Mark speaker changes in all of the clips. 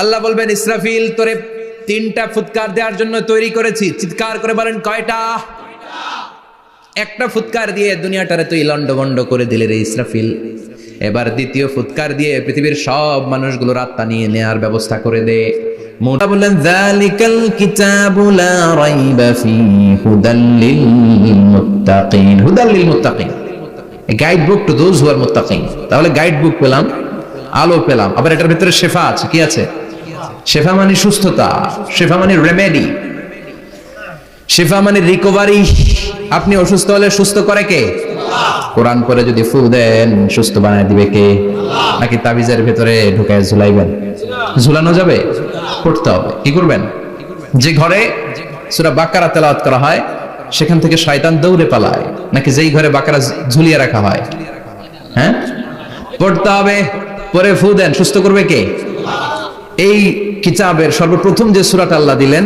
Speaker 1: আল্লাহ বলবেন, ইসরাফিল, তোরে তিনটা ফুৎকার দেওয়ার জন্য তৈরি করেছি। চিৎকার করে বলেন, কয়টা? একটা ফুৎকার দিয়ে দুনিয়াটারে তুই লন্ডভন্ড করে দিলে রে ইসরাফিল। এবার দ্বিতীয় ফুৎকার দিয়ে পৃথিবীর সব মানুষগুলোর আত্মা নিয়ে নেয়ার ব্যবস্থা করে দে। মোটা বললেন lil lil guide book too তাহলে গাইড বুক পেলাম, আলো পেলাম। আবার এটার ভিতরে শেফা আছে, কি আছে? শেফা মানে সুস্থতা, শেফা মানে রেমেডি শেফা মানে রিকভারি আপনি অসুস্থ হলে সুস্থ করে কে? কোরআন পরে যদি ফু দেন, সুস্থ বানায় দিবে কে? নাকি তাবিজের ভেতরে ঢুকায় ঝুলাইবেন? ঝুলানো যাবে? করতে হবে। কি করবেন? যে ঘরে সুরা বাকারা তেলাওয়াত করা হয়, সেখান থেকে শয়তান দৌড়ে পালায়। নাকি যেই ঘরে বাকারা ঝুলিয়ে রাখা হয়? হ্যাঁ? পড়তে হবে। পরে ফু দেন, সুস্থ করবে কে? এই কিতাবের সর্বপ্রথম যে সুরাটা আল্লাহ দিলেন,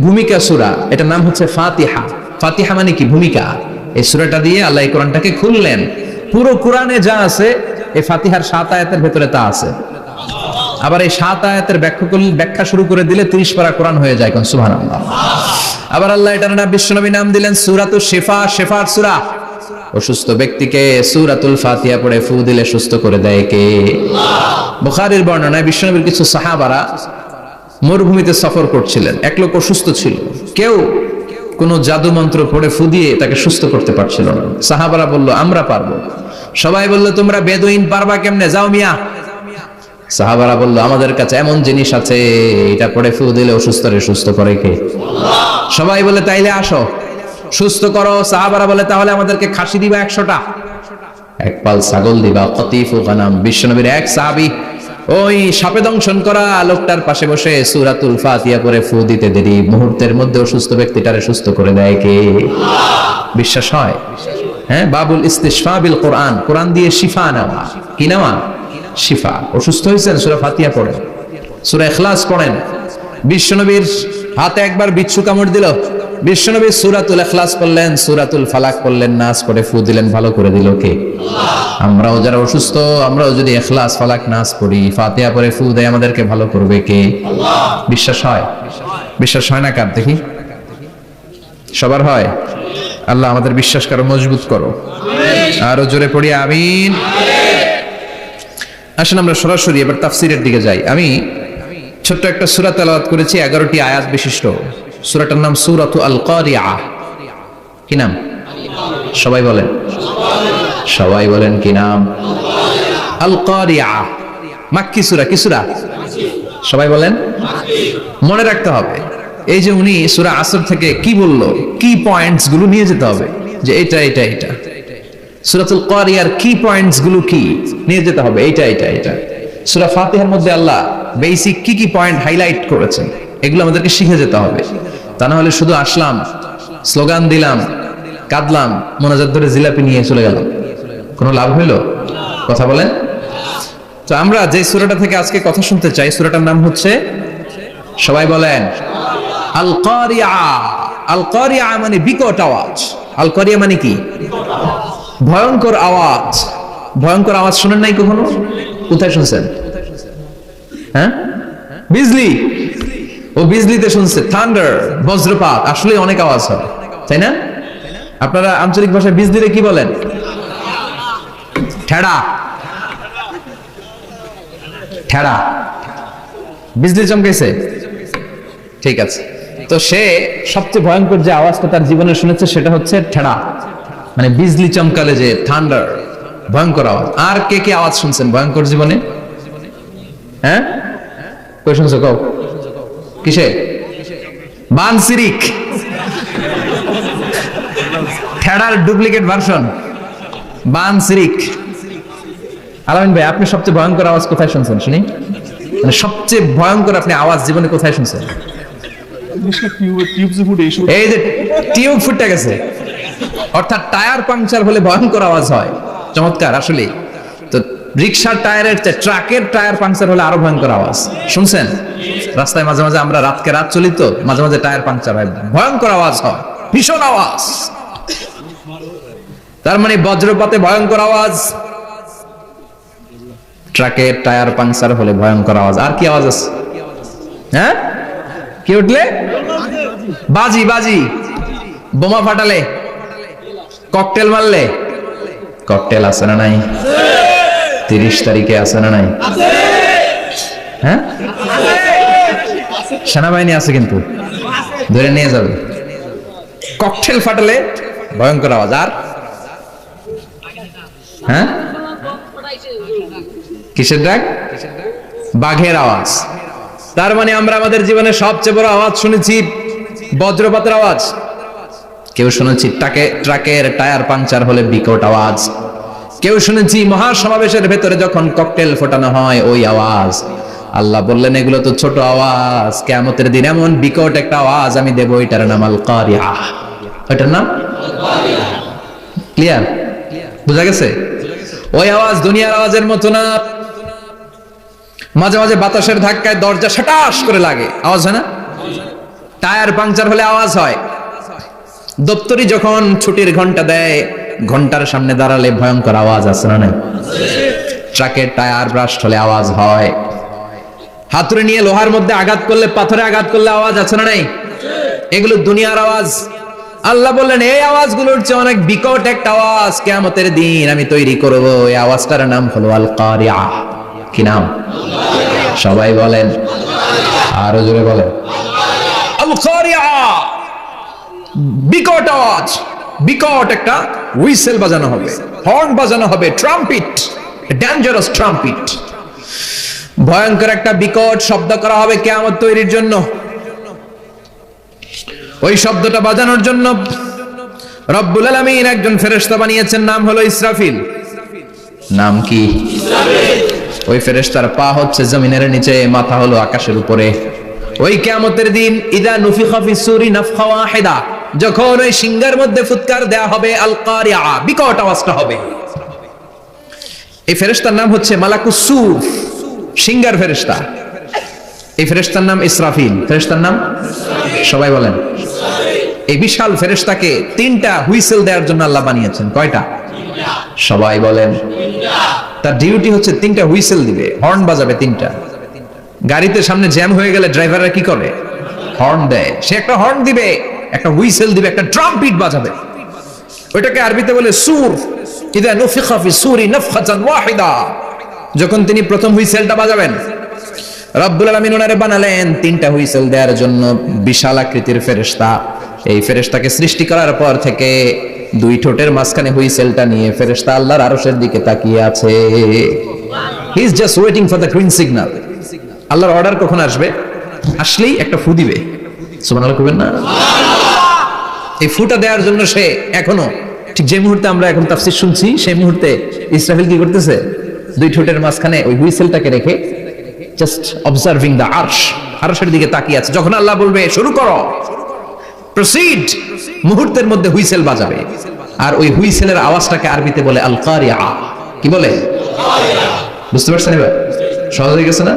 Speaker 1: ভূমিকা সুরা, এটার নাম হচ্ছে ফাতিহা। ফাতিহা মানে কি? ভূমিকা। এই সুরাটা দিয়ে আল্লাহ কোরআনটাকে খুললেন। পুরো কোরআনে যা আছে, এই ফাতিহার সাত আয়াতের ভেতরে তা আছে। আবার এই সাত আয়াতের ব্যাখ্যা করলে ব্যাখ্যা শুরু করে দিলে তিরিশ পারা কোরআন হয়ে যায় কোন সুবহান আবার আল্লাহ নাম বিশ্বনবী নাম দিলেন সুরাতুল শেফা, শেফার সুরা। অসুস্থ ব্যক্তিকে সুরাতুল ফাতিহা পড়ে ফু দিলে সুস্থ করে দেয় কে? বুখারীর বর্ণনায় বিশ্বনবীর কিছু সাহাবারা মরুভূমিতে সফর করছিলেন। এক লোক অসুস্থ ছিল। কেউ কোনো জাদু মন্ত্র পড়ে ফু দিয়ে তাকে সুস্থ করতে পারছিল না। সাহাবারা বলল, আমরা পারব। সবাই বলল, তোমরা বেদুইন পারবা কেমনে? যাও মিয়া। সাহাবারা বলল, আমাদের কাছে এমন জিনিস আছে, এটা পড়ে ফু দিলে অসুস্থরে সুস্থ করে কে? সবাই বলে তাইলে আসো। সুস্থ করো, সাহাবারা বলে, তাহলে আমাদেরকে খাসি দিবা একশোটা। এক পাল ছাগল দিবা কতিফু গানাম, বিশ্বনবীর এক সাহাবি, ওই সাপে দংশন করা লোকটার পাশে বসে সুরাতুল ফাতিয়া করে ফু দিতে দেরি। মুহূর্তের মধ্যে অসুস্থ ব্যক্তিটারে সুস্থ করে দেয় কে? বিশ্বাস হয়? হ্যাঁ বাবুল ইস্তিশফা বিল কোরআন। কোরআন দিয়ে শিফা নেওয়া। কি নেওয়া? শিফা। অসুস্থ হয়েছেন? সুরা ফাতিয়া পড়েন। সুরা এখলাস পড়েন। বিশ্বনবীর হাতে একবার বিচ্ছু কামড় দিল। বিশ্বনবী সুরাতুল এখলাস করলেন সুরাতুল ফালাক করলেন নাচ করে ফু দিলেন, ভালো করে দিল কে? আমরাও যারা অসুস্থ, আমরাও যদি এখলাস ফালাক, নাচ করি, ফাতিহা পরে ফু দেয়, আমাদেরকে ভালো করবে কে? বিশ্বাস হয়? বিশ্বাস হয় না কার দেখি? সবার হয়? আল্লাহ আমাদের বিশ্বাস করো, মজবুত করো। আরও জোরে পড়ি, আমিন। আসেন আমরা সরাসরি এবার তাফসিরের দিকে যাই। আমি ছোট্ট একটা সুরা তেলাওয়াত করেছি, এগারোটি আয়াত বিশিষ্ট। সুরাটার নাম সুরাতু আল কারিয়া কি নাম? সবাই বলেন। সবাই বলেন কি নাম? আল কারিয়া মাক্কি সুরা, কি সুরা? সবাই বলেন। মনে রাখতে হবে, এই যে উনি সুরা আসর থেকে কি বলল, কি পয়েন্টসগুলো নিয়ে যেতে হবে, যে এটা এটা এটা সুরাতুল কারিয়ার কি পয়েন্টসগুলো কি নিয়ে যেতে হবে, এইটা এটা এটা সুরা ফাতিহার মধ্যে আল্লাহ বেসিক কি কি পয়েন্ট হাইলাইট করেছেন? এগুলো আমাদেরকে শিখে যেতে হবে। তা না হলে শুধু আসলাম, স্লোগান দিলাম, কাঁদলাম, মোনাজাত ধরে জিলাপি নিয়ে চলে গেলাম। কোনো লাভ হইল? কথা বলেন। তো আমরা যে সুরাটা থেকে আজকে কথা শুনতে চাই, সুরাটার নাম হচ্ছে, সবাই বলেন আল কারিয়া আল মানে বিকট আওয়াজ। আল কারিয়া মানে কি? ভয়ঙ্কর আওয়াজ। ভয়ঙ্কর আওয়াজ শুনেন নাই কখনো? কোথায় শুনছেন? হ্যাঁ? বিজলি। ও বিজলিতে শুনছে থান্ডার বজ্রপাত। আসলে অনেক আওয়াজ হয়, তাই না? আপনারা আঞ্চলিক ভাষায় বিজলিতে কি বলেন? ঠেড়া। ঠেড়া। বিজলি চমকেছে ঠিক আছে। তো সে সবচেয়ে ভয়ঙ্কর যে আওয়াজটা তার জীবনে শুনেছে সেটা হচ্ছে ঠেড়া। মানে বিজলি চমকালে যে থান্ডার ভয়ঙ্কর আওয়াজ। আর কে কে আওয়াজ শুনছেন ভয়ঙ্কর জীবনে? হ্যাঁ? কই শুনছো, কও? কিসে? বানসিরিক। ঠেড়ার ডুপ্লিকেট ভার্সন। বানসিরিক। আলামিন ভাই, আপনি সবচেয়ে ভয়ঙ্কর আওয়াজ কোথায় শুনছেন, শুনি? মানে সবচেয়ে ভয়ঙ্কর আপনি আওয়াজ জীবনে কোথায় শুনছেন? এই যে টিউব ফুটে গেছে। অর্থাৎ টায়ার পাংচার হলে ভয়ঙ্কর আওয়াজ হয়। চমৎকার আসলে রিক্সার টায়ারের চেয়ে ট্রাকের টায়ার পাংচার হলে আরও ভয়ঙ্কর আওয়াজ। শুনছেন? রাস্তায় মাঝে মাঝে আমরা রাতকে রাত চলি তো, মাঝে মাঝে টায়ার পাংচার হয়। ভয়ঙ্কর আওয়াজ হয়, ভীষণ আওয়াজ। তার মানে বজ্রপাতে ভয়ঙ্কর আওয়াজ। ট্রাকের টায়ার পাংচার হলে ভয়ঙ্কর আওয়াজ। আর কি আওয়াজ আছে? হ্যাঁ? কি উঠলে? বাজি বাজি। বোমা ফাটালে। ককটেল মারলে। ককটেল আছে না নাই? তিরিশ তারিখে আছে না নাই? হ্যাঁ? সেনাবাহিনী আছে কিন্তু। ধরে নিয়ে যাবে। ককটেল ফাটালে ভয়ঙ্কর আওয়াজ। আর? হ্যাঁ? কিসের ডাক? বাঘের আওয়াজ। তার মানে আমরা আমাদের জীবনে সবচেয়ে বড় আওয়াজ শুনেছি, বজ্রপাতের আওয়াজ। কেউ শুনেছি, ট্রাকে, ট্রাকের টায়ার পাংচার হলে বিকট আওয়াজ। কেউ শুনেছি মহাসমাবেশের ভেতরে যখন ককটেল ফোটানো হয়, ওই আওয়াজ। আল্লাহ বললেন, এগুলো তো ছোট আওয়াজ। কেমতের দিন এমন বিকট একটা আওয়াজ আমি দেবো ওইটার নাম আল কারিয়া ওইটার নাম? ক্লিয়ার বুঝা গেছে? ওই আওয়াজ দুনিয়ার আওয়াজের মতো না। মাঝে মাঝে বাতাসের ধাক্কায় দরজা সাটাস করে লাগে। আওয়াজ হয় না? টায়ার পাংচার হলে আওয়াজ হয়। দপ্তরি যখন ছুটির ঘণ্টা দেয় ঘণ্টার সামনে দাঁড়ালে ভয়ঙ্কর আওয়াজ আছে না ট্রাকের টায়ার ব্রাস্ট হলে আওয়াজ হয়। হাতুড়ে নিয়ে লোহার মধ্যে আঘাত করলে, পাথরে আঘাত করলে আওয়াজ আছে না নাই? এগুলো দুনিয়ার আওয়াজ। আল্লাহ বললেন, এই আওয়াজগুলোর চেয়ে অনেক বিকট একটা আওয়াজ কেয়ামতের দিন আমি তৈরি করব। এই আওয়াজটার নাম হলো আল কারিয়া কি নাম? সবাই বলেন। আরও জোরে বলেন। আল কারিয়া বিকট আওয়াজ। বিকট একটা হুইসেল বাজানো হবে হর্ন বাজানো হবে ট্রাম্পিট ডেঞ্জারাস ট্রাম্পিট। ভয়ঙ্কর একটা বিকট শব্দ করা হবে কেয়ামত তৈরির জন্য। ওই শব্দটা বাজানোর জন্য রব্বুল আলামিন একজন ফেরেশতা বানিয়েছেন নাম হলো ইসরাফিল। নাম কি? ওই ফেরেশতার পা হচ্ছে জমিনের নিচে মাথা হলো আকাশের উপরে। ওই কিয়ামতের দিন ইদা নুফিখা ফিস সূরি নাফখা ওয়াহিদা যখন ওই সিংহার মধ্যে ফুৎকার দেয়া হবে আল কারিয়া বিকট আওয়াজটা হবে। এই ফেরেশতার নাম হচ্ছে মালাকুস সুর সিংহার ফেরেশতা। এই ফেরেশতার নাম ইসরাফিল। ফেরেশতার নাম? সবাই বলেন। এই বিশাল ফেরেশতাকে তিনটা হুইসেল দেওয়ার জন্য আল্লাহ বানিয়েছেন। কয়টা? সবাই বলেন। তার ডিউটি হচ্ছে তিনটা হুইসেল দিবে। হর্ন বাজাবে তিনটা। গাড়িতে সামনে জ্যাম হয়ে গেলে ড্রাইভাররা কি করে? হর্ন দেয়। সে একটা হর্ন দিবে। একটা হুইসেল দিবে, একটা ট্রাম্পিট বাজাবে। ওইটাকে আরবিতে বলে সুর। ইদা নুফিখা ফি সুরি নাফখাতান ওয়াহিদা। যখন তিনি প্রথম হুইসেলটা বাজাবেন, রব্বুল আলামিন ওনারে বানালেন তিনটা হুইসেল দেওয়ার জন্য বিশাল আকৃতির ফেরেশতা। এই ফেরেশতাকে সৃষ্টি করার পর থেকে দুই ঠোঁটের মাঝখানে হুইসেলটা নিয়ে ফেরেশতা আল্লাহর আরশের দিকে তাকিয়ে আছে। He is just waiting for the green signal আল্লাহর অর্ডার কখন আসবে? আসলেই একটা ফু দিবে। সুবহানাল্লাহ না? এই ফুটা দেওয়ার জন্য সে এখনও, ঠিক যে মুহূর্তে আমরা এখন তাফসীর শুনছি, সেই মুহূর্তে ইসরাফিল কি করতেছে? দুই ঠোঁটের মাঝখানে ওই হুইসেলটাকে রেখে জাস্ট অবজার্ভিং দ্য আর্শ আরশের দিকে তাকিয়ে আছে। যখন আল্লাহ বলবে, শুরু করো। প্রসিড মুহূর্তের মধ্যে হুইসেল বাজাবে। আর ওই হুইসেলের আওয়াজটাকে আরবিতে বলে আল কারিয়া কি বলে? বুঝতে পারছেন এবার? সহজ হয়ে গেছে না?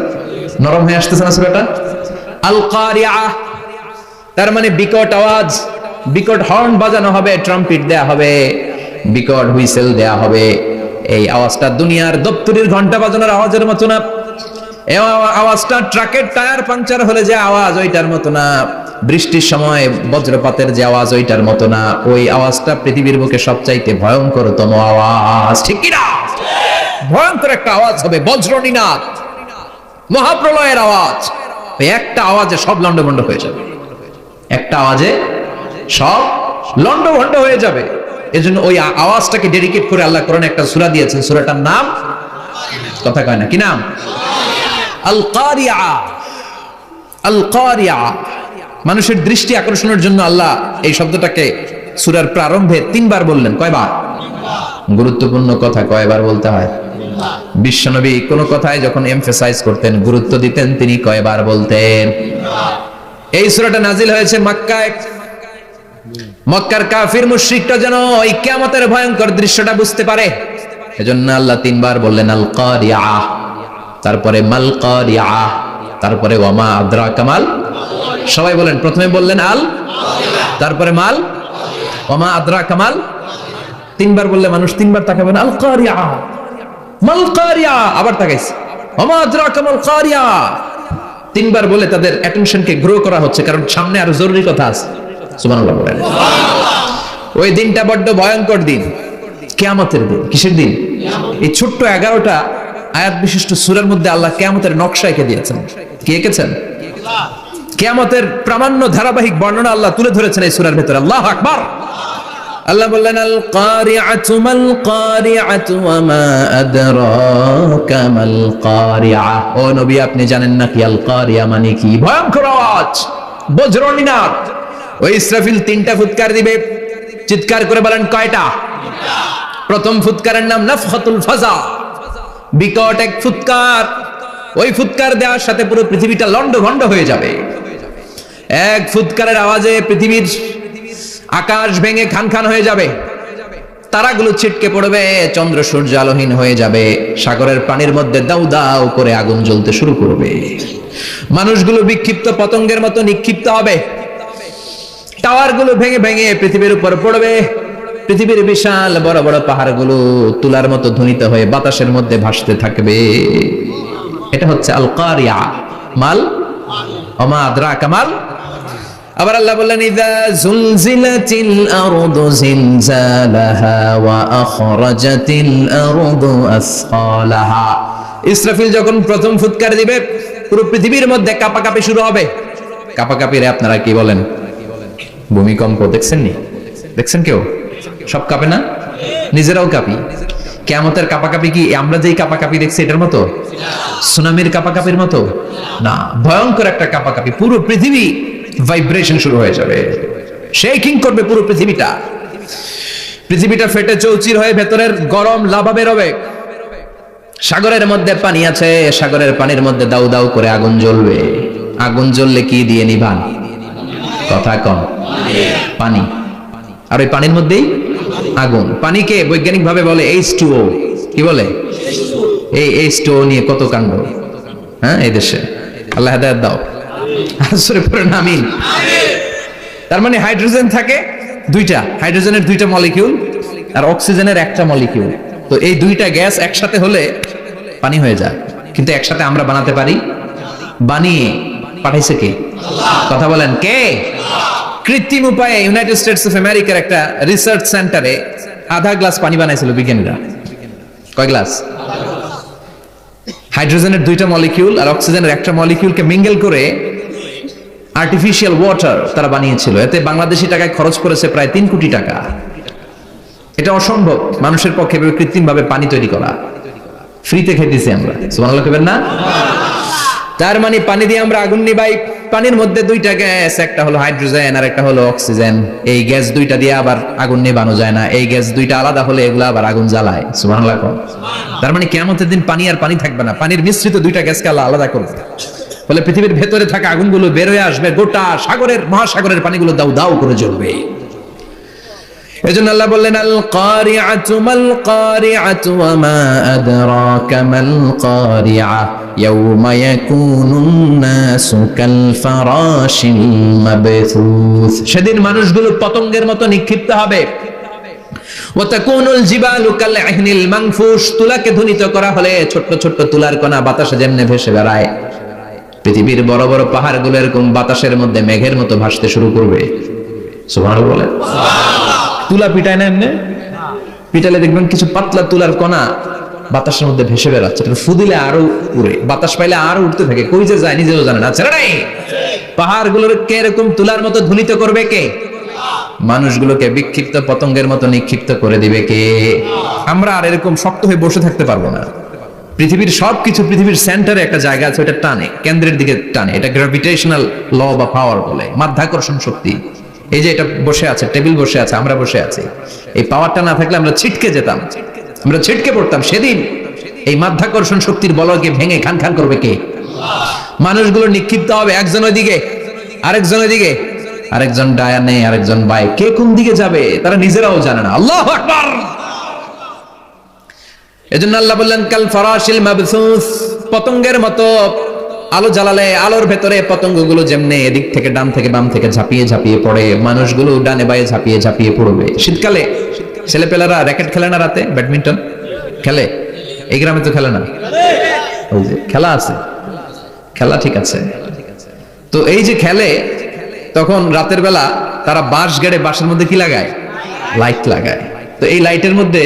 Speaker 1: নরম হয়ে আসতেছে না সুরাটা? আল কারিয়া তার মানে বিকট আওয়াজ, বিকট হর্ন বাজানো হবে ট্রাম্পিট দেয়া হবে, বিকট হুইসেল দেয়া হবে। এই আওয়াজটা দুনিয়ার দপ্তরির ঘণ্টা বাজানোর আওয়াজের মতো না। আওয়াজটা ট্রাকের টায়ার পাংচার হলে যে আওয়াজ, ওইটার মতো না। বৃষ্টির সময় বজ্রপাতের যে আওয়াজ, ওইটার মতো না। ওই আওয়াজটা পৃথিবীর বুকে সবচাইতে ভয়ঙ্করতম আওয়াজ। ঠিক কিনা? ভয়ঙ্কর একটা আওয়াজ হবে বজ্রনীনাদ। মহাপ্রলয়ের আওয়াজ। একটা আওয়াজে সব লন্ডভন্ড হয়ে যাবে। একটা আওয়াজে সব লন্ড ভন্ড হয়ে যাবে। এজন্য ওই আওয়াজটাকে ডেডিকেট করে আল্লাহ কোরআনে একটা সূরা দিয়েছেন। সূরাটার নাম কথা কয় না, কি নাম? আল কারিয়া আল কারিয়া মানুষের দৃষ্টি আকর্ষণের জন্য আল্লাহ এই শব্দটাকে সূরার প্রারম্ভে তিনবার বললেন। কয়বার? গুরুত্বপূর্ণ কথা, কয়বার বলতে হয়? বিশ্বনবী কোন কথায় যখন এমফেসাইজ করতেন, গুরুত্ব দিতেন, তিনি কয়বার বলতেন? এই সূরাটা নাজিল হয়েছে মক্কায়। মক্কার কাফির মুশরিকটা যেন ওই কিয়ামতের ভয়ঙ্কর দৃশ্যটা বুঝতে পারে। এজন্য আল্লাহ তিনবার বললেন আল কারিয়া তারপরে মাল কারিয়া তারপরে ওয়ামা আদ্রা কামাল সবাই বলেন, প্রথমে বললেন, আল। তারপরে, মাল। ওয়ামা আদ্রা কামাল তিনবার বললে মানুষ তিনবার তাকাবে না আল কারিয়া মাল কারিয়া আবার তাকাইছে। ওয়ামা আদ্রা কামাল কারিয়া তিনবার বলে তাদের অ্যাটেনশনকে গ্রো করা হচ্ছে কারণ সামনে আরও জরুরি কথা আছে। সুবহানাল্লাহ বলেন। ওই দিনটা বড্ড ভয়ঙ্কর দিন। কেয়ামতের দিন। কিসের দিন? এই ছোট্ট এগারোটা আয়াত বিশিষ্ট সুরের মধ্যে আল্লাহ কেয়ামতের নকশা এঁকে দিয়েছেন। কি এঁকেছেন? কেয়ামতের প্রামাণ্য ধারাবাহিক বর্ণনা আল্লাহ তুলে ধরেছেন এই সুরের ভেতরে। আল্লাহ আকবার। আল্লাহ বললেন, আল কারিআতু মাল কারিআতু ওয়া মা আদরাকা মাল কারিআ। ও নবী, আপনি জানেন না কি আল কারিআ মানে কি? ভয়ঙ্কর আওয়াজ, বজ্রনিনাদ। ওই ইসরাফিল তিনটা ফুৎকার দিবে, চিৎকার করে বলেন, কয়টা? প্রথম ফুৎকারের নাম নাফখাতুল ফাজা। বিকট এক ফুৎকার। ওই ফুৎকার দেওয়ার সাথে পুরো পৃথিবীটা লন্ড ভন্ড হয়ে যাবে। এক ফুৎকারের আওয়াজে পৃথিবীর আকাশ ভেঙে খান খান হয়ে যাবে। তারাগুলো ছিটকে পড়বে, চন্দ্র সূর্য আলোহীন হয়ে যাবে। সাগরের পানির মধ্যে দাউ দাউ করে আগুন জ্বলতে শুরু করবে। মানুষগুলো বিক্ষিপ্ত পতঙ্গের মতো নিক্ষিপ্ত হবে। টাওয়ারগুলো ভেঙে ভেঙে পৃথিবীর উপর পড়বে। পৃথিবীর বিশাল বড় বড় পাহাড়গুলো তুলার মতো ধ্বনিত হয়ে বাতাসের মধ্যে ভাসতে থাকবে। এটা হচ্ছে আল কারিয়া মাল? ওমা আদরা কামাল আবার আল্লাহ বললেন, ইদা জুলজিলাতিল আরদু জিলজালাহা ওয়া আখরাজাতিল আরদু আসফালাহা। ইসরাফিল যখন প্রথম ফুৎকার দিবে, পুরো পৃথিবীর মধ্যে কাপাকাপি শুরু হবে। কাপাকাপি রে আপনারা কি বলেন? ভূমিকম্প দেখছেন নি দেখছেন কেউ? সব কাঁপে না? নিজেরাও কাঁপি। কেমতের কাপাকাপি কি আমরা যেই কাপাকাপি দেখছি এটার মতো? সুনামির কাপাকাপির মতো? না, ভয়ঙ্কর একটা কাপাকাপি। পুরো পৃথিবী ভাইব্রেশন শুরু হয়ে যাবে। শেকিং করবে পুরো পৃথিবীটা। পৃথিবীটা ফেটে চৌচির হয়ে ভেতরের গরম লাভা বেরোবে সাগরের মধ্যে পানি আছে, সাগরের পানির মধ্যে দাউ দাউ করে আগুন জ্বলবে। আগুন জ্বললে কি দিয়ে নিভান? কথা কম। পানি। আর ওই পানির মধ্যেই আগুন। পানিকে বৈজ্ঞানিক ভাবে বলে এইচ টু ও কি বলে? এই এইচ টু ও নিয়ে কত কাণ্ড? হ্যাঁ এই দেশে। আল্লাহ দাও। আসরে পড়ে নামিন তার মানে হাইড্রোজেন থাকে দুইটা, হাইড্রোজেনের দুইটা মলিকিউল আর অক্সিজেনের একটা মলিকিউল। তো এই দুইটা গ্যাস একসাথে হলে পানি হয়ে যায়। কিন্তু একসাথে আমরা বানাতে পারি? বানিয়ে পাঠাইছে কে? কথা বলেন, কে? কৃত্রিম উপায়ে ইউনাইটেড স্টেটস অফ আমেরিকার একটা রিসার্চ সেন্টারে আধা গ্লাস পানি বানাইছিল বিজ্ঞানীরা। কয় গ্লাস? হাইড্রোজেনের দুইটা মলিকিউল আর অক্সিজেনের একটা মলিকিউলকে মিঙ্গেল করে আর্টিফিশিয়াল ওয়াটার তারা বানিয়েছিল। এতে বাংলাদেশি টাকায় খরচ করেছে প্রায় তিন কোটি টাকা। এটা অসম্ভব। মানুষের পক্ষে কৃত্রিম ভাবে পানি তৈরি করা। ফ্রিতে খেতেছি আমরা। সুবহানাল্লাহ কইবেন না? তার মানে পানি দিয়ে আমরা আগুন নিবাই। পানির মধ্যে দুইটা গ্যাস, একটা হলো হাইড্রোজেন আর একটা হলো অক্সিজেন। এই গ্যাস দুইটা দিয়ে আবার আগুন নেবানো যায় না। এই গ্যাস দুইটা আলাদা হলে এগুলো আবার আগুন জ্বালায়। সুবহানাল্লাহ কোন। তার মানে কিয়ামতের দিন পানি আর পানি থাকবে না। পানির মিশ্রিত দুইটা গ্যাসকে আলাদা করবে। ফলে পৃথিবীর ভেতরে থাকা আগুনগুলো বের হয়ে আসবে, গোটা সাগরের, মহাসাগরের পানিগুলো দাউ দাউ করে জ্বলবে। এজন্য আল্লাহ বললেন আল কারিআতু মাল কারিআতু ওয়া মা আদরাকা মাল কারিআ ইয়াউমা ইয়াকুনুন নাসু কাল ফারাশিল মাবথুস। সেদিন মানুষগুলো পতঙ্গের মতো নিক্ষিপ্ত হবে। ওয়াতাকুনুল জিবালু কাল ইহনিল মানফুশ তুলাকে ধ্বনিত করা হলে ছোট্ট ছোট্ট তুলার কণা বাতাসে যেমনে ভেসে বেড়ায়। পৃথিবীর বড় বড় পাহাড়গুলো এরকম বাতাসের মধ্যে মেঘের মতো ভাসতে শুরু করবে। তুলা পিটায় না। এমনি পিটালে দেখবেন কিছু পাতলা তুলার কণা বাতাসের মধ্যে ভেসে বেড়াচ্ছে। ফুদিলে আরও উড়ে। বাতাস পাইলে আরও উঠতে থাকে। কই যে যায় নিজেও জানে না। ছেড়ে পাহাড়গুলোর কে এরকম তুলার মতো ধুলিত করবে কে? মানুষগুলোকে বিক্ষিপ্ত পতঙ্গের মতো নিক্ষিপ্ত করে দিবে কে? আমরা আর এরকম শক্ত হয়ে বসে থাকতে পারব না। পৃথিবীর সবকিছু পৃথিবীর সেন্টারে একটা জায়গা আছে ওটা টানে, কেন্দ্রের দিকে টানে। এটা গ্রাভিটেশনাল ল বা পাওয়ার বলে, মাধ্যাকর্ষণ শক্তি। এই যে এটা বসে আছে টেবিল বসে আছে, আমরা বসে আছি। এই পাওয়ারটা না থাকলে আমরা ছিটকে যেতাম। আমরা ছিটকে পড়তাম সেদিন। এই মাধ্যাকর্ষণ শক্তির বলকে ভেঙে খান খান করবে কে? মানুষগুলো নিক্ষিপ্ত হবে একজন ওইদিকে, আরেকজন ওইদিকে। আরেকজন ডায়ানে, আরেকজন বাই কে কোন দিকে যাবে? তারা নিজেরাও জানে না। আল্লাহ আকবার! এজন্য আল্লাহ বললেন, কাল ফরাশিল মাবসুস। পতঙ্গের মতো আলো জ্বালালে আলোর ভেতরে পতঙ্গগুলো যেমনে এদিক থেকে ডান থেকে বাম থেকে ঝাঁপিয়ে ঝাঁপিয়ে পড়ে, মানুষগুলো ডানে বায়ে ঝাঁপিয়ে ঝাঁপিয়ে পড়বে। শীতকালে ছেলেপেলারা র্যাকেট খেলে না রাতে? ব্যাডমিন্টন? খেলে? এই গ্রামে তো খেলে না? ওই যে, খেলা আছে। খেলা ঠিক আছে। তো এই যে খেলে, তখন রাতের বেলা তারা বাঁশ গেড়ে বাঁশের মধ্যে কি লাগায়? লাইট লাগায়। তো এই লাইটের মধ্যে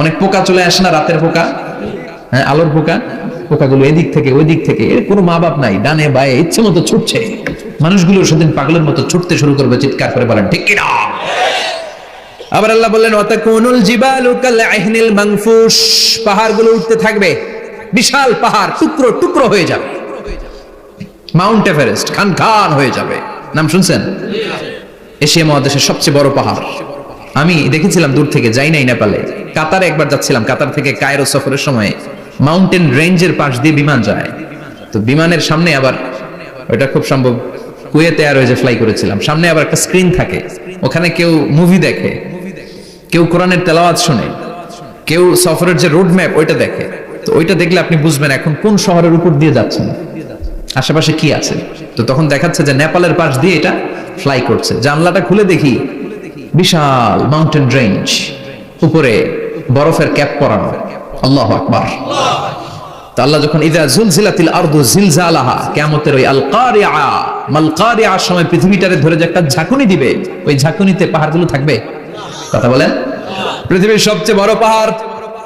Speaker 1: অনেক পোকা চলে আসে না রাতের পোকা? হ্যাঁ আলোর পোকা? পোকাগুলো এদিক থেকে ওই দিক থেকে। এর কোনো মা বাপ নাই, ডানে বায়ে, ইচ্ছে মতো ছুটছে। মানুষগুলো সেদিন পাগলের মতো ছুটতে শুরু করবে, চিৎকার করে বলেন, ঠিক কিনা? আবার আল্লাহ বললেন অতাকুনুল জিবালু কাল আহিনিল মানফুস পাহাড়গুলো উঠতে থাকবে, বিশাল পাহাড়, টুকরো টুকরো হয়ে যাবে। মাউন্ট এভারেস্ট খান খান হয়ে যাবে। নাম শুনছেন? এশিয়া মহাদেশের সবচেয়ে বড় পাহাড়। আমি দেখেছিলাম দূর থেকে, যাই নাই নেপালে। কাতারে একবার যাচ্ছিলাম, কাতার থেকে কায়রো সফরের সময় মাউন্টেন রেঞ্জের পাশ দিয়ে বিমান যায়। তো বিমানের সামনে আবার ওটা খুব সম্ভব, কুয়েতে আর যে ফ্লাই করেছিলাম, সামনে আবার একটা স্ক্রিন থাকে, ওখানে কেউ মুভি দেখে, কেউ কোরআনের তেলাওয়াত শুনে, কেউ সফরের যে রোড ম্যাপ ওইটা দেখে। তো ওইটা দেখলে আপনি বুঝবেন এখন কোন শহরের উপর দিয়ে যাচ্ছেন, আশেপাশে কি আছে। তো তখন দেখাচ্ছে যে নেপালের পাশ দিয়ে এটা ফ্লাই করছে। জানলাটা খুলে দেখি বিশাল মাউন্টেন রেঞ্জ উপরে বরফের ক্যাপ পরানো। আল্লাহ আকবার। আল্লাহ যখন, ইদা জুলজিলাতিল আরদু জিলজালাহা কিয়ামতের ওই সময় পৃথিবীটারে ধরে যে একটা ঝাঁকুনি দিবে, ওই ঝাঁকুনিতে পাহাড়গুলো থাকবে? কথা বলেন। পৃথিবীর সবচেয়ে বড় পাহাড়,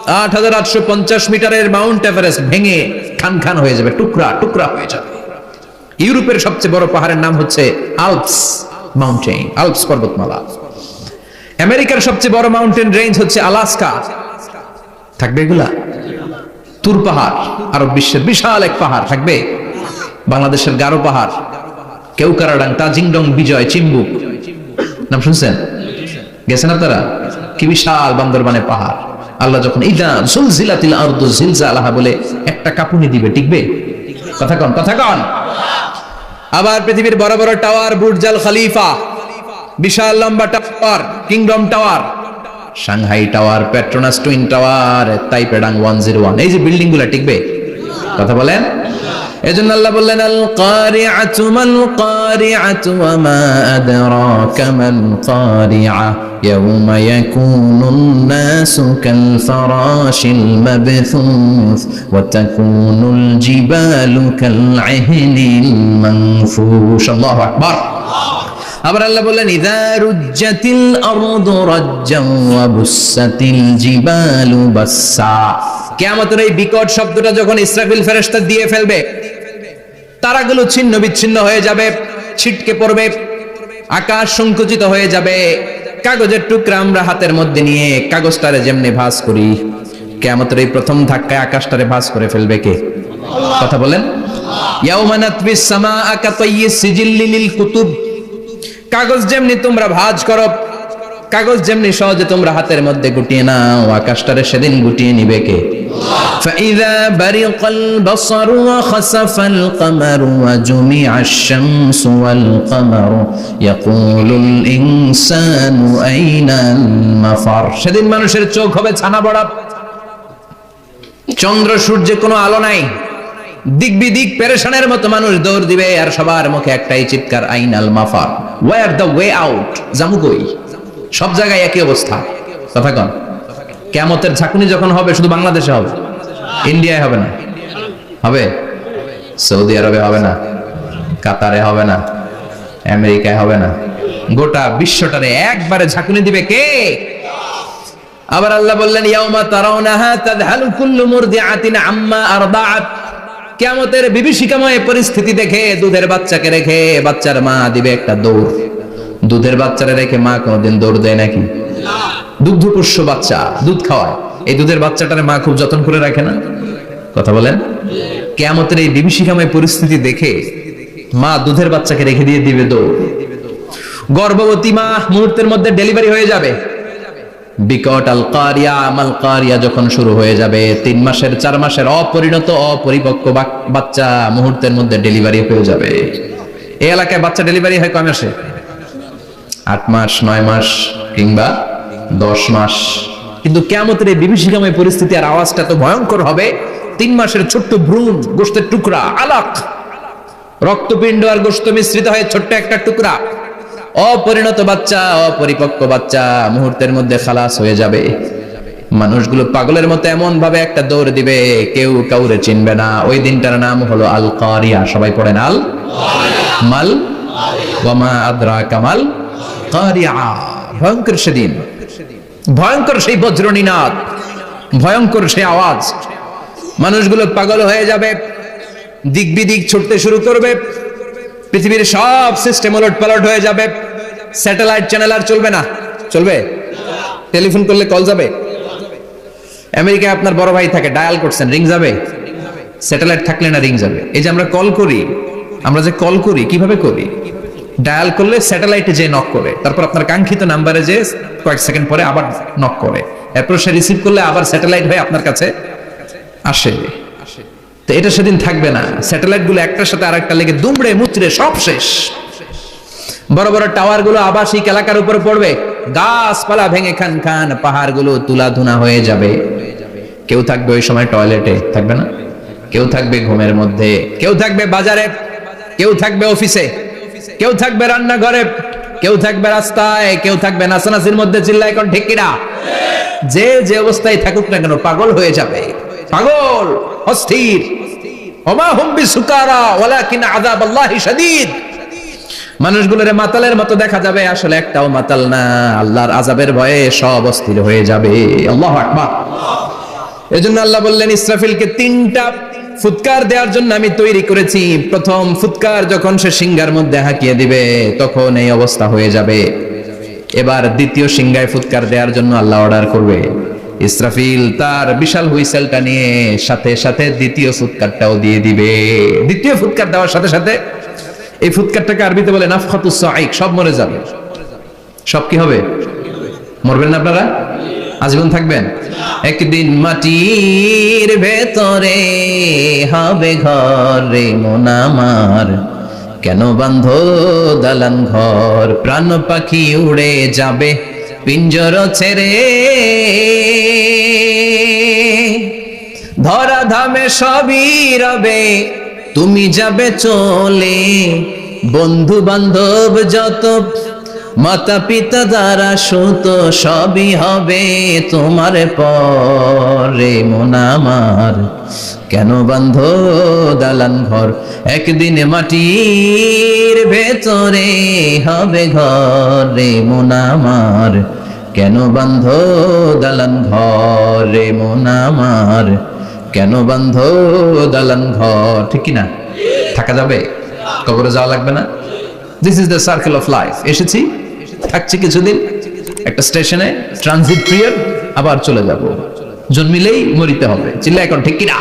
Speaker 1: আট হাজার আটশো পঞ্চাশ মিটারের মাউন্ট এভারেস্ট ভেঙে খান খান হয়ে যাবে, টুকরা টুকরা হয়ে যাবে। ইউরোপের সবচেয়ে বড় পাহাড়ের নাম হচ্ছে আলপস মাউন্টেন আলপস পর্বতমালা। আমেরিকার সবচেয়ে বড় মাউন্টেন রেঞ্জ হচ্ছে আলাস্কা। থাকবে এগুলা? তুর পাহাড়, আরব বিশ্বের বিশাল এক পাহাড় থাকবে। বাংলাদেশের গারো পাহাড় কেউ কেউকারাডাং, তাজিংডং, বিজয়, চিম্বুক। নাম শুনছেন? গেছেন আপনারা? কি বিশাল বান্দরবানে পাহাড়। আল্লাহ যখন বলে একটা কাপুনি দিবে, টিকবে? কথা কন কথা কন। আবার পৃথিবীর বড় বড় টাওয়ার বুর্জাল খালিফা। বিশাল লম্বা tower Kingdom Tower Shanghai Tower Petronas Twin Tower Taipei one zero one এই যে বিল্ডিংগুলা টিকবে। কথা বলেন? এজন্য আল্লাহ বললেন আল কারিআতু মাল কারিআতু ওয়া মা আদরাকা মাল কারিআ ইয়াউমা ইয়াকুনুন নাসু কাল ফারাশিল মাবথুস, ওয়া তাকুনুল জিবালু কাল ইহনিল মানফুশ আল্লাহু আকবার। আবার আল্লাহ বললেন ইদা রুজ্জাতিল আরদু রাজ্জান ওয়া বুসাতিল জিবালু বাসসা। কিয়ামতের এই বিকট শব্দটা যখন ইসরাফিল ফেরেশতা দিয়ে ফেলবে তারাগুলো ছিন্ন বিচ্ছিন্ন হয়ে যাবে ছিটকে পড়বে আকাশ সংকুচিত হয়ে যাবে। কাগজের টুকরা আমরা হাতের মধ্যে নিয়ে কাগজটারে যেমনি ভাঁজ করি কেমতের এই প্রথম ধাক্কায় আকাশটারে ভাঁজ করে ফেলবে কে? কথা বলেন? ইয়াউমা নাতবিস সামাআ কাতাইয়িস সিজিল্লি লিল কুতুব। কাগজ যেমনি তোমরা ভাঁজ করো কাগজ যেমনি সহজে তোমরা হাতের মধ্যে গুটিয়ে নাও আকাশটারে সেদিন গুটিয়ে নিবে কে فإذا برق البصر وخسف القمر وجمع الشمس والقمر يقول الإنسان أين المفر সেদিন মানুষের চোখ হবে ছানা বড়া চন্দ্র সূর্যে কোনো আলো নাই দিক বিদিক পেরেশানের মতো মানুষ দৌড় দিবে আর সবার মুখে একটাই চিৎকার, আইনাল মাফার। ওয়ার দ্য ওয়ে আউট জামু কই? সব জায়গায় একই অবস্থা। কথা কন কেমতের ঝাঁকুনি যখন হবে, শুধু বাংলাদেশে হবে? ইন্ডিয়ায় হবে না? হবে? সৌদি আরবে হবে না? কাতারে হবে না? আমেরিকায় হবে না? গোটা বিশ্বটারে একবারে ঝাঁকুনি দিবে কে? আবার আল্লাহ বললেন, ইয়াউমা তারাউনাহা তাদহালু কুল্লু মুরদিআতিন আম্মা আরদাআত। কিয়ামতের বিভীষিকাময় পরিস্থিতি দেখে দুধের বাচ্চাকে রেখে বাচ্চার মা দিবে একটা দৌড়। দুধের বাচ্চারা রেখে মা কোনোদিন দৌড় দেয় নাকি? দুগ্ধপুষ্য বাচ্চা, দুধ খাওয়ায়। এই দুধের বাচ্চাটারে মা খুব যত্ন করে রাখে না? কথা বলেন? কেয়ামতের এই বিভীষিকাময় পরিস্থিতি দেখে মা দুধের বাচ্চাকে রেখে দিয়ে দিবে দৌড়। গর্ভবতী মা মুহূর্তের মধ্যে ডেলিভারি হয়ে যাবে। বিকট আল কারিয়া আমাল কারিয়া যখন শুরু হয়ে যাবে, তিন মাসের, চার মাসের অপরিণত, অপরিপক্ক বাচ্চা মুহূর্তের মধ্যে ডেলিভারি হয়ে যাবে। এই এলাকায় বাচ্চা ডেলিভারি হয় কয় মাসে? আট মাস, নয় মাস কিংবা দশ মাস। কিন্তু কেমতের এই বিভীষিকাময় পরিস্থিতি আর আওয়াজটা তো ভয়ঙ্কর হবে। তিন মাসের ছোট্ট ভ্রূণ গোষ্ঠের টুকরা, আলাক। রক্তপিণ্ড আর গোস্ত মিশ্রিত হয়ে ছোট্ট একটা টুকরা। অপরিণত বাচ্চা, অপরিপক্ক বাচ্চা মুহূর্তের মধ্যে খালাস হয়ে যাবে। মানুষগুলো পাগলের মতো এমন ভাবে একটা দৌড় দিবে, কেউ কাউরে চিনবে না। ওই দিনটার নাম হলো আল কারিয়া সবাই পড়েন, আল? মাল? ওয়ামা আদ্রা কামাল কারিয়া। ভয়ঙ্কর সেদিন। ভয়ঙ্কর সেই বজ্রনীনাদ। ভয়ঙ্কর সেই আওয়াজ। মানুষগুলো পাগল হয়ে যাবে, দিক বিদিক ছুটতে শুরু করবে। পৃথিবীর সব সিস্টেম ওলট পালট হয়ে যাবে। স্যাটেলাইট চ্যানেল আর চলবে না। চলবে? টেলিফোন করলে কল যাবে? আমেরিকায় আপনার বড় ভাই থাকে ডায়াল করছেন রিং যাবে? স্যাটেলাইট থাকলে না রিং যাবে। এই যে আমরা কল করি, আমরা যে কল করি, কীভাবে করি? ডায়াল করলে স্যাটেলাইটে যে নক করে। তারপর আপনার কাঙ্ক্ষিত নাম্বারে যে কয়েক সেকেন্ড পরে আবার নক করে। এরপর সে রিসিভ করলে আবার স্যাটেলাইট হয়ে আপনার কাছে আসে। তো এটা সেদিন থাকবে না। স্যাটেলাইটগুলো একটার সাথে আরেকটা লেগে দুমড়ে মুচড়ে সব শেষ। বড় বড় টাওয়ারগুলো আবাসিক এলাকার উপর পড়বে। গাছপালা ভেঙে খান খান পাহাড়গুলো তুলা ধুনা হয়ে যাবে। কেউ থাকবে ওই সময় টয়লেটে, থাকবে না? কেউ থাকবে ঘুমের মধ্যে, কেউ থাকবে বাজারে, কেউ থাকবে অফিসে, কেউ থাকবে রান্নাঘরে, কেউ থাকবে রাস্তায়, কেউ থাকবে নাচানাচির মধ্যে চিল্লায়, এখন ঠিক কিনা? যে যে অবস্থায় থাকুক না কেন, পাগল হয়ে যাবে। পাগল! অস্থির। মানুষগুলোরে মাতালের মতো দেখা যাবে, আসলে একটাও মাতাল না। আল্লাহর আজাবের ভয়ে সব অস্থির হয়ে যাবে। আল্লাহু আকবার। এজন্য আল্লাহ বললেন, ইসরাফিলকে তিনটা ফুৎকার দেওয়ার জন্য আমি তৈরি করেছি। প্রথম ফুৎকার যখন সে সিংহার মধ্যে হাঁকিয়ে দিবে, তখন এই অবস্থা হয়ে যাবে। এবার দ্বিতীয় সিংহায় ফুৎকার দেওয়ার জন্য আল্লাহ অর্ডার করবে। ইসরাফিল তার বিশাল হুইসেলটা নিয়ে সাথে সাথে দ্বিতীয় ফুৎকারটাও দিয়ে দিবে। দ্বিতীয় ফুৎকার দেওয়ার সাথে সাথে এই ফুৎকারটাকে আরবিতে বলে নাফখাতুস সাইক সব মরে যাবে। সব কি হবে? মরবেন না আপনারা? আজীবন থাকবেন? একদিন মাটির ভেতরে হবে ঘরে মোনামার কেন বান্ধ দালান ঘর? প্রাণ পাখি উড়ে যাবে। পিঞ্জর ছেড়ে ধরা ধামে সবই রবে তুমি যাবে চলে। বন্ধু বান্ধব যত মাতা পিতা দ্বারা সুত সবই হবে তোমার পরে। মোনামার কেন বান্ধ দালান ঘর? একদিন মাটির ভেতরে হবে ঘর। ঘরে মোনামার কেন বান্ধ দালান ঘরে? মোনামার কেন বান্ধ দালান ঘর? ঠিক না থাকা যাবে? কবরে যাওয়া লাগবে না? This is the circle of life এসেছি? থাকছি কিছুদিন, একটা স্টেশনে ট্রানজিট পিরিয়ড আবার চলে যাব। জন্মিলেই মরিতে হবে। চিল্লা এখন, ঠিক কিনা?